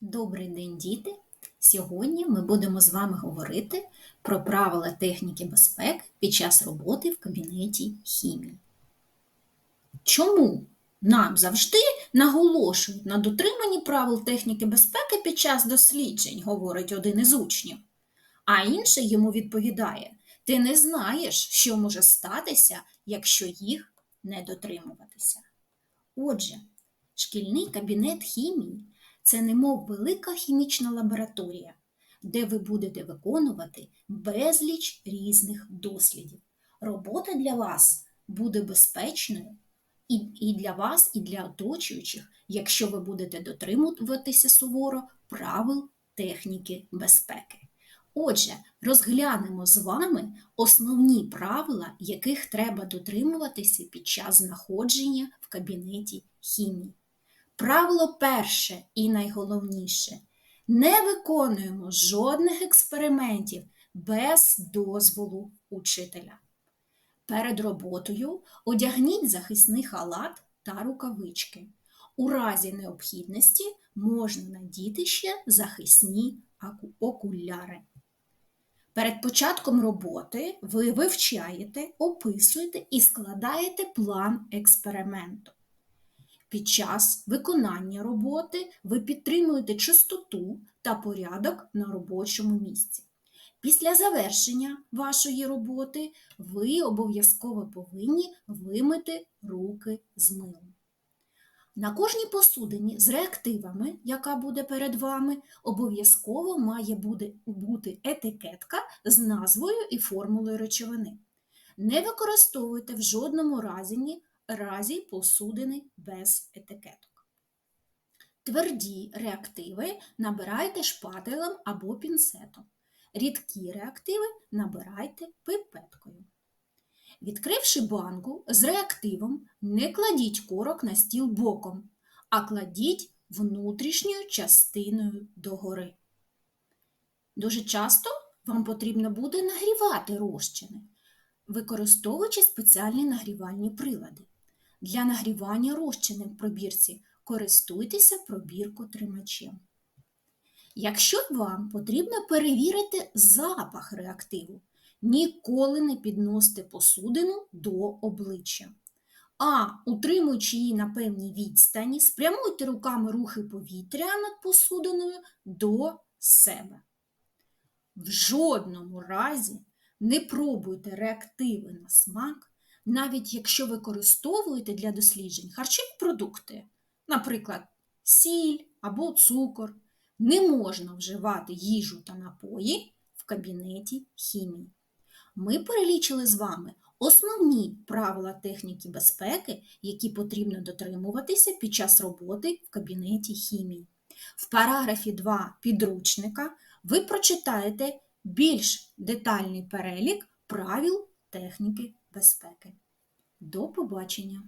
Добрий день, діти! Сьогодні ми будемо з вами говорити про правила техніки безпеки під час роботи в кабінеті хімії. Чому нам завжди наголошують на дотриманні правил техніки безпеки під час досліджень, говорить один із учнів, а інший йому відповідає: Ти не знаєш, що може статися, якщо їх не дотримуватися. Отже, шкільний кабінет хімії це немов велика хімічна лабораторія, де ви будете виконувати безліч різних дослідів. Робота для вас буде безпечною і, і для вас, і для оточуючих, якщо ви будете дотримуватися суворо правил техніки безпеки. Отже, розглянемо з вами основні правила, яких треба дотримуватися під час знаходження в кабінеті хімії. Правило перше і найголовніше не виконуємо жодних експериментів без дозволу учителя. Перед роботою одягніть захисний халат та рукавички. У разі необхідності можна надіти ще захисні окуляри. Перед початком роботи ви вивчаєте, описуєте і складаєте план експерименту. Під час виконання роботи ви підтримуєте чистоту та порядок на робочому місці. Після завершення вашої роботи ви обов'язково повинні вимити руки з милом. На кожній посудині з реактивами, яка буде перед вами, обов'язково має бути етикетка з назвою і формулою речовини. Не використовуйте в жодному разі разі посудини без етикеток. Тверді реактиви набирайте шпателем або пінцетом. Рідкі реактиви набирайте пипеткою. Відкривши банку з реактивом, не кладіть корок на стіл боком, а кладіть внутрішньою частиною догори. Дуже часто вам потрібно буде нагрівати розчини, використовуючи спеціальні нагрівальні прилади. Для нагрівання розчини в пробірці користуйтеся пробіркотримачем. Якщо вам потрібно перевірити запах реактиву, ніколи не підносьте посудину до обличчя. А, утримуючи її на певній відстані, спрямуйте руками рухи повітря над посудиною до себе. В жодному разі не пробуйте реактиви на смак навіть якщо використовуєте для досліджень харчові продукти, наприклад, сіль або цукор, не можна вживати їжу та напої в кабінеті хімії. Ми перелічили з вами основні правила техніки безпеки, які потрібно дотримуватися під час роботи в кабінеті хімії. В параграфі 2 підручника ви прочитаєте більш детальний перелік правил техніки безпеки. До побачення!